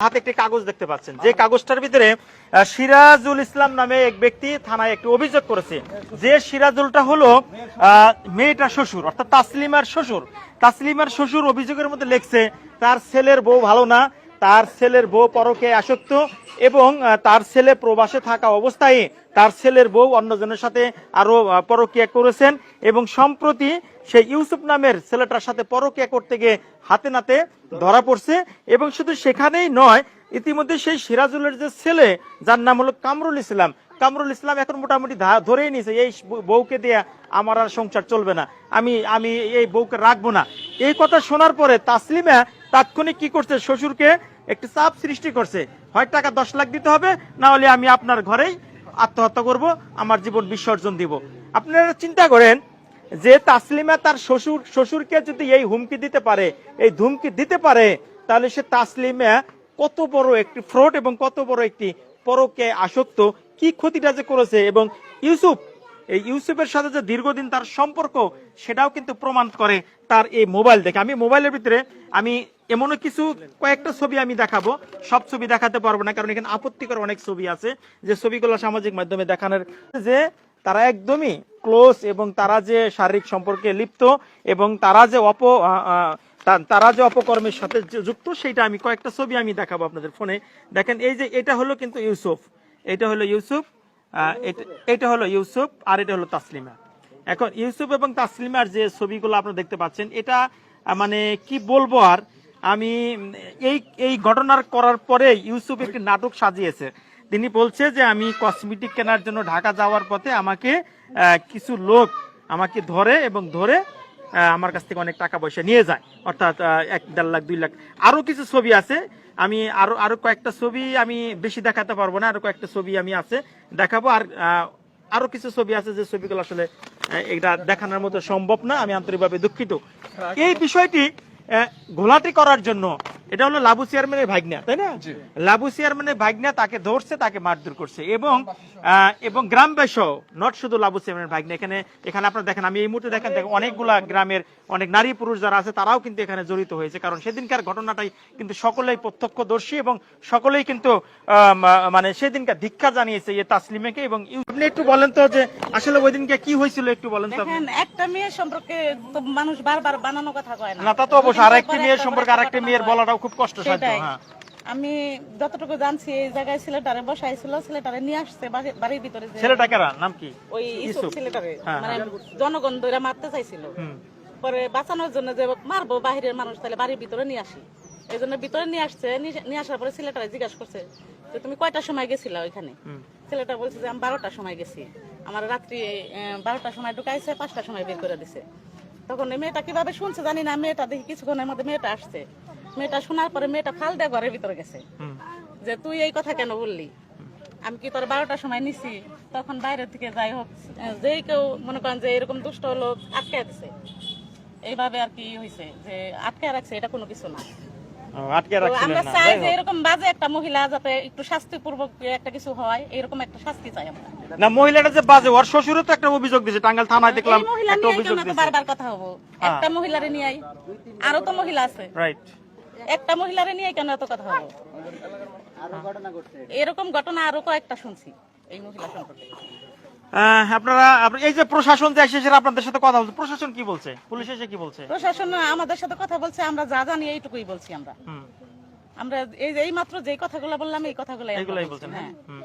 হাতে একটি কাগজ দেখতে পাচ্ছেন। যে কাগজটার ভিতরে সিরাজুল ইসলাম নামে এক ব্যক্তি থানায় একটি অভিযোগ করেছে। যে সিরাজুলটা হলো আহ, মেয়েটার শ্বশুর অর্থাৎ তাসলিমার শ্বশুর। তাসলিমার শ্বশুর অভিযোগের মধ্যে লেখছে তার ছেলের বউ ভালো না তার ছেলের বউ পরকে আসক্ত এবং তার ছেলে প্রবাসে থাকা অবস্থায় তার ছেলের বউ অন্যজনের সাথে আরও আহ, পরকীয়া করেছেন এবং সম্প্রতি সেই ইউসুফ নামের ছেলেটার সাথে পরকীয়া করতে গিয়ে হাতে নাতে ধরা পড়ছে এবং শুধু সেখানেই নয় ইতিমধ্যে সেই সিরাজুলের যে ছেলে যার নাম হলো কামরুল ইসলাম। কামরুল ইসলাম এখন মোটামুটি ধরেই নিয়েছে এই বউকে দিয়ে আমার আর সংসার চলবে না আমি আমি এই বউকে রাখব না। এই কথা শোনার পরে তাসলিমা তাৎক্ষণিক কি করছে? শ্বশুরকে একটি চাপ সৃষ্টি করছে। হয় টাকা দশ লাখ দিতে হবে, না হলে আমি আপনার ঘরেই আত্মহত্যা করব, আমার জীবন বিসর্জন দিব। আপনারা চিন্তা করেন যে তাসলিমা তার শ্বশুর, শ্বশুরকে যদি এই হুমকি দিতে পারে, এই ধুমকি দিতে পারে, তাহলে সে তাসলিমা কত বড় একটি ফ্রড এবং কত বড় একটি পরকে আসক্ত, কি ক্ষতিটা যে করেছে এবং ইউসুফ, এই ইউসুফের সাথে যে দীর্ঘদিন তার সম্পর্ক, সেটাও কিন্তু প্রমাণ করে তার এই মোবাইল দেখে। আমি মোবাইলের ভিতরে, আমি এমনও কিছু, কয়েকটা ছবি আমি দেখাবো। সব ছবি দেখাতে পারব না, কারণ এখানে আপত্তিকর অনেক ছবি আছে। যে ছবিগুলো সামাজিক মাধ্যমে দেখানোর যে তারা একদমই ক্লোজ এবং তারা যে শারীরিক সম্পর্কে লিপ্ত এবং তারা যে অপ তারা যে অপকর্মের সাথে যুক্ত সেটা আমি কয়েকটা ছবি আমি দেখাবো আপনাদের ফোনে। দেখেন, এই যে এটা হলো কিন্তু ইউসুফ। এটা হলো ইউসুফ এটা হলো ইউসুফ আর এটা হলো তাসলিমা। এখন ইউসুফ এবং তাসলিমার যে ছবিগুলো আপনারা দেখতে পাচ্ছেন, এটা মানে কি বলব আর? আমি এই এই ঘটনার করার পরে ইউসুফ একটি নাটক সাজিয়েছে। তিনি বলছে যে, আমি কসমেটিক কেনার জন্য ঢাকা যাওয়ার পথে আমাকে কিছু লোক আমাকে ধরে এবং ধরে আমার কাছ থেকে অনেক টাকা পয়সা নিয়ে যায়। অর্থাৎ এক দেড় লাখ, দুই লাখ আরও কিছু ছবি আছে। আমি আরও আরও কয়েকটা ছবি আমি বেশি দেখাতে পারব না, আরও কয়েকটা ছবি আমি আছে, দেখাবো। আর আরও কিছু ছবি আছে যে ছবিগুলো আসলে এটা দেখানোর মতো সম্ভব না, আমি আন্তরিকভাবে দুঃখিত। এই বিষয়টি ঘোলাটি করার জন্য এটা হলো লাবু চেয়ারম্যানের ভাগনা তাই না? লাবু চেয়ারম্যানের ভাগনা তাকে ধরছে তাকে মারধর করছে। এবং এবং গ্রামবাসীও নট শুধু লাবু চেয়ারম্যানের ভাগনা এখানে এখানে আপনারা দেখেন আমি এই মুহূর্তে দেখেন দেখেন অনেকগুলা গ্রামের অনেক নারী পুরুষ যারা আছে তারাও কিন্তু এখানে জড়িত হয়েছে কারণ সেদিনকার ঘটনাটাই কিন্তু সকলেই প্রত্যক্ষদর্শী এবং সকলেই কিন্তু আহ, মানে সেদিনকার ধিক্ষা জানিয়েছে এই তাসলিমেকে এবং আপনি একটু বলেন তো যে আসলে ওই দিনকে কি হয়েছিল একটু বলেন তো একটা মেয়ের সম্পর্কে মানুষ বারবার বানানো কথা কয় না। না তা তো অবশ্যই আর একটি মেয়ের সম্পর্কে আর একটি মেয়ের বলাটাও খুব কষ্টসাধ্য সেটাই। হ্যাঁ। আমি যতটুকু জানছি এই জায়গায় ছেলেটারে বসাইছিল ছেলেটারে নিয়ে আসছে বাড়ির ভিতরে ছেলেটা কারা? নাম কি? ওই ইসুক ইসুক। ছেলেটারে। হ্যাঁ, মানে জনগণ ধরে মারতে চাইছিল। পরে বাঁচানোর জন্য যে মারবো বাহিরের মানুষ তাহলে বাড়ির ভিতরে নিয়ে আসি। এই জন্য ভিতরে নিয়ে আসছে নিয়ে- নিয়ে আসার পরে ছেলেটারে জিজ্ঞাসা করছে যে তুমি কয়টার সময় গেছিলা ওইখানে? ছেলেটা বলছে যে আমি বারোটার সময় গেছি। আমার রাত্রি বারোটার সময় ঢুকাইছে পাঁচটার সময় বের করে দিছে। তখন মেয়েটা কীভাবে শুনছে জানি না মেয়েটা দেখি কিছুক্ষণের মধ্যে মেয়েটা আসছে। মেয়েটা শোনার পরে মেয়েটা ফাল দেয় ঘরের ভিতরে গেছে। যে তুই এই কথা কেন বললি? আমি কি তোর বারোটার সময় নিছি? তখন বাইরে থেকে যাই হোক যেই কেউ মনে করেন যে এরকম দুষ্ট লোক আটকে দিছে এইভাবে আর কি হয়েছে যে আটকে রাখছে এটা কোনো কিছু না। আমরা চাই যে এরকম বাজে একটা মহিলা যাতে একটু শাস্তিপূর্বক একটা কিছু হয় এরকম একটা শাস্তি চাই আমরা। না মহিলাটা যে বাজে ওর শ্বশুরও তো একটা অভিযোগ দিয়েছে টাঙ্গাল থানায় দেখলাম একটা অভিযোগ দিয়েছে। বারবার কথা হব। একটা মহিলারে নিয়ে আই আরও তো মহিলা আছে। রাইট একটা মহিলারে নিয়ে কেন এত কথা হলো এরকম ঘটনা আরও কয়েকটা শুনছি এই মহিলা সম্পর্কে। আপনারা এই যে প্রশাসন যে এসেছে আপনাদের সাথে কথা বলছে প্রশাসন কি বলছে? পুলিশ এসে কি বলছে? প্রশাসন আমাদের সাথে কথা বলছে আমরা যা জানি এইটুকুই বলছি আমরা। আমরা এই এই মাত্র যে কথাগুলো বললাম এই কথাগুলো এগুলাই বলছেন হ্যাঁ। হুম।